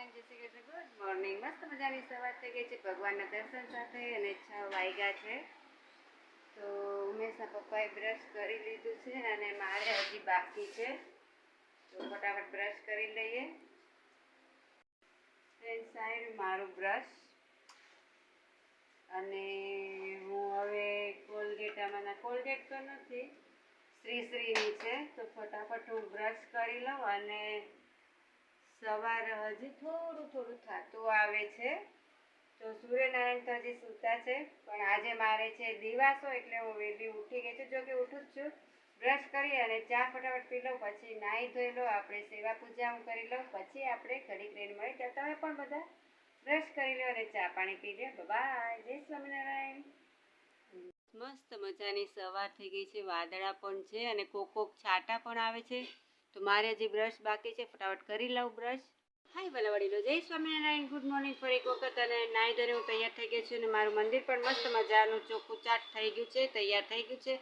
સ્વામિનારાયણ છે. અને તો ઉમેશના પપ્પાએ બ્રશ કરી લીધું છે અને મારે હજી બાકી છે. તો ફટાફટ બ્રશ કરી લઈએ. ફ્રેન્ડ સાહેબ, મારું બ્રશ અને હું હવે કોલગેટ આમાંના કોલગેટ તો નથી. શ્રી શ્રીની છે. તો ફટાફટ હું બ્રશ કરી લઉં અને સવારે હજી થોડું થોડું થતું આવે છે. તો સૂર્યનારાયણ તો હજી સૂતા છે, પણ આજે મારે છે દિવાસો એટલે હું વહેલી ઉઠી ગઈ છું. જો કે ઉઠું જ છું. બ્રશ કરી અને ચા ફટાફટ પી લઉં, પછી નાહી ધોઈ લો, આપણે સેવા પૂજા હું કરી લઉં પછી આપણે ઘડીક રહીને મળી ત્યાં તમે પણ બધા બ્રશ કરી લો અને ચા પાણી પી લો. બાય જય સ્વામિનારાયણ. મસ્ત મજાની સવાર થઈ ગઈ છે. વાદળા પણ છે અને કોક કોક છાંટા પણ આવે છે. તો મારે હજી બ્રશ બાકી છે, ફટાફટ કરી લઉં બ્રશ હાય ભલા વડીલો જય સ્વામિનારાયણ. ગુડ મોર્નિંગ ફરી એક વખત અને નાહી ધોઈને હું તૈયાર થઈ ગઈ છું અને મારું મંદિર પણ મસ્ત મજાનું ચોખ્ખું ચાટ થઈ ગયું છે, તૈયાર થઈ ગયું છે.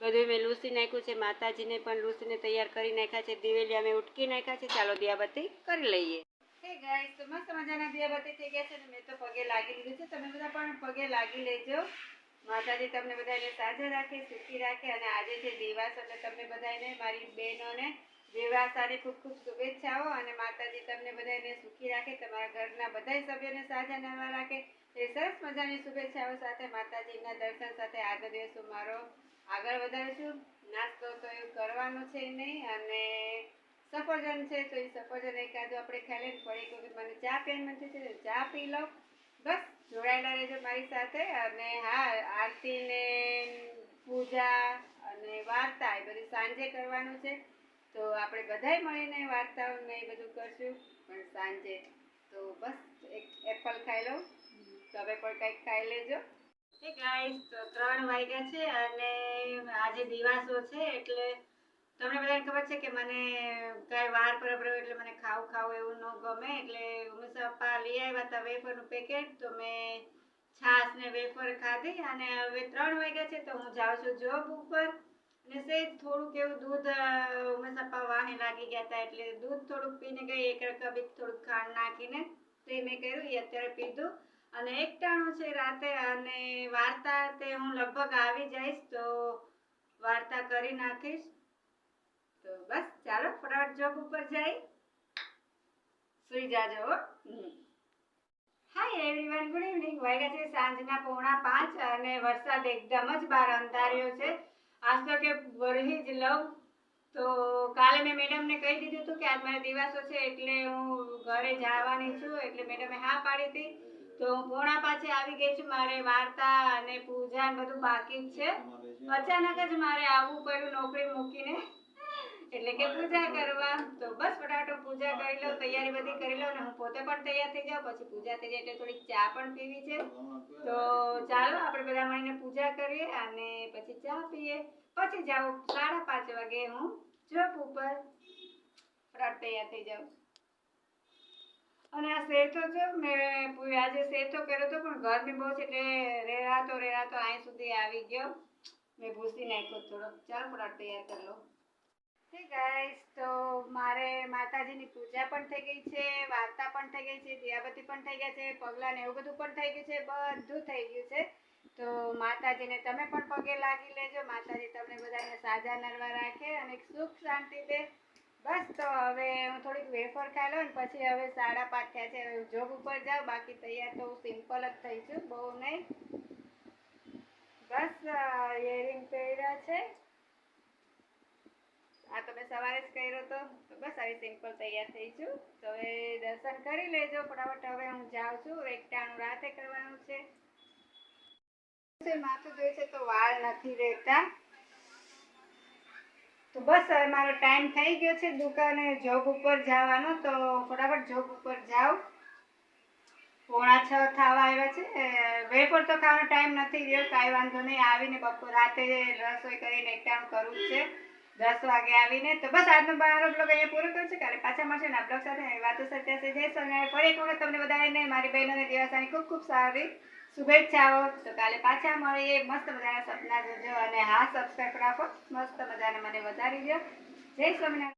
બધું મેં લૂસી નાખ્યું છે, માતાજીને પણ લૂસીને તૈયાર કરી નાખ્યા છે, દિવેલી અમે ઉટકી નાખ્યા છે. ચાલો દિયાબત્તી કરી લઈએ. હે ગાઈસ મસ્ત મજાના દિયાબત્તી થઈ ગયા છે મેં તો પગે લાગી લીધું છે. તમે બધા પણ પગે લાગી લેજો. માતાજી તમને બધાને સાજા રાખે, સુખી રાખે અને આજે છે દિવાસ એટલે તમને બધાને, મારી બહેનોને દિવાસાની ખૂબ ખૂબ શુભેચ્છાઓ અને માતાજી તમને બધાને સુખી રાખે, તમારા ઘરના બધા સભ્યોને સાજા નવા રાખે. એ સરસ મજાની શુભેચ્છાઓ સાથે માતાજીના દર્શન સાથે આગળ દિવસો મારો આગળ વધારીશું. નાસ્તો તો એવું કરવાનો છે નહીં અને સફરજન છે, તો એ સફરજન એકાદું આપણે ખાઈ લઈને ફરી એક મને ચા પીવાનું મન છે ચા પી લઉં. બસ, જોડાયેલા રહેજો મારી સાથે. અને હા આરતી ને પૂજા અને વાર્તા એ બધી સાંજે કરવાનું છે. તો આપણે બધાય મળીને વાર્તાઓને એ બધું કરશું. પણ સાંજે તો બસ એક એપલ ખાઈ લઉં. તમે પણ કંઈક ખાઈ લેજો. હે ગાઈસ તો ત્રણ વાગ્યા છે અને આજે દિવાસો છે એટલે તમને બધાને ખબર છે કે મને કાંઈ વાર પર એટલે મને ખાવું ખાવું એવું ન ગમે. એટલે હંમેશા પપ્પા લઈ આવ્યા હતા વેફરનું પેકેટ, તો મેં છાશ ને વેફર ખાધી અને હવે ત્રણ વાગ્યા છે તો હું જાઉં છું જોબ ઉપર. અને સહેજ થોડુંક એવું દૂધ વાહે લાગી ગયા હતા એટલે દૂધ થોડુંક પીને ગઈ, એક કબીક થોડુંક ખાંડ નાખીને તે મેં કર્યું, એ અત્યારે પીધું. અને એકટાણું છે રાતે અને વાર્તા તે હું લગભગ આવી જઈશ તો વાર્તા કરી નાખીશ. તો બસ, ચાલો, ફટાફટ જોબ ઉપર જઈ. સુઈ જાજો. હમ. હાય એવરીવન ગુડ ઇવનિંગ વાગ્યા છે સાંજના પોણા પાંચ અને વરસાદ એકદમ જ બહાર અંધાર્યો છે. આજ તો કે વરહી જ લઉં. તો કાલે મેં મેડમને કહી દીધું હતું કે આજ મારે દિવસો છે એટલે હું ઘરે જવાની છું, એટલે મેડમે હા પાડી હતી. તો હું પોણા પાછે આવી ગઈ છું, મારે વાર્તા અને પૂજા બધું બાકી જ છે. અચાનક જ મારે આવવું પડ્યું નોકરી મૂકીને. એટલે કે પૂજા કરવા. તો બસ પૂજા કરી લઉં, તૈયારી બધી કરી લઉં ને હું પોતે પણ તૈયાર થઈ જાઉં, પછી પૂજા થઈ જાય એટલે થોડીક ચા પણ પીવી છે. તો ચાલો, આપણે બધા મળીને પૂજા કરીએ અને પછી ચા પીએ. પછી જાઉં સાડા પાંચ વાગે હું જોબ ઉપર ફટાફટ તૈયાર થઈ જાઉં. અને આ શેઠો છે મેં પૂ- આજે શેઠો કર્યો હતો પણ ગરમી બહુ છે એટલે રેરાતો રેરાતો અહીં સુધી આવી ગયો. મેં ભૂસી નાખ્યો થોડો ચાલ ફટાફટ તૈયાર કરી લો. ગાઈસ તો મારે માતાજીની પૂજા પણ થઈ ગઈ છે, વાર્તા પણ થઈ ગઈ છે દિયાબતી પણ થઈ ગયા છે, પગલાં ને એવું બધું પણ થઈ ગયું છે, બધું થઈ ગયું છે. તો માતાજીને તમે પણ પગે લાગી લેજો. માતાજી તમને બધાને સાજા નરવા રાખે અને સુખ શાંતિ દે. બસ, તો હવે હું થોડીક વેફર ખાઈ લઉં ને પછી હવે સાડા પાંચ થયા છે. હવે જોબ ઉપર જાઉં બાકી તૈયાર તો હું સિમ્પલ જ થઈ છું, બહુ નહીં. બસ ઇયરિંગ પહેર્યા છે. સવારે જ કર્યો તો બસ આવી સિમ્પલ તૈયાર થઈ છું. તો હવે દર્શન કરી લેજો ફટાફટ. હવે હું જાઉં છું. એકટાણું રાતે કરવાનું છે. માથું ધોય છે તો વાળ નથી રહેતા. તો બસ હવે મારો ટાઈમ થઈ ગયો છે દુકાને જોબ ઉપર જવાનો. તો ફટાફટ જોબ ઉપર જાઉં. પોણા છ થવા આવ્યા છે. વેપર તો ખાવાનો ટાઈમ નથી રહ્યો. કાંઈ વાંધો નહીં. આવીને બપોર રાતે રસોઈ કરીને એકટાણું કરવું છે. દસ વાગે આવીને તો બસ આજનો મારો બ્લોગ અહીંયા પૂરો કર્યો છે. કાલે પાછા મળશે ને આ બ્લોગ સાથે. વાતો વાતો છે જય સ્વામિનારાયણ ફરી એક વખત તમને બધાને, મારી બહેનોને, દિવસાની ખૂબ ખૂબ સારી શુભેચ્છાઓ. તો કાલે પાછા મળીએ. મસ્ત મજાના સપના જોજો અને હા સબસ્ક્રાઈબ રાખો. મસ્ત મજાને મને વધારી દો જય સ્વામિનારાયણ.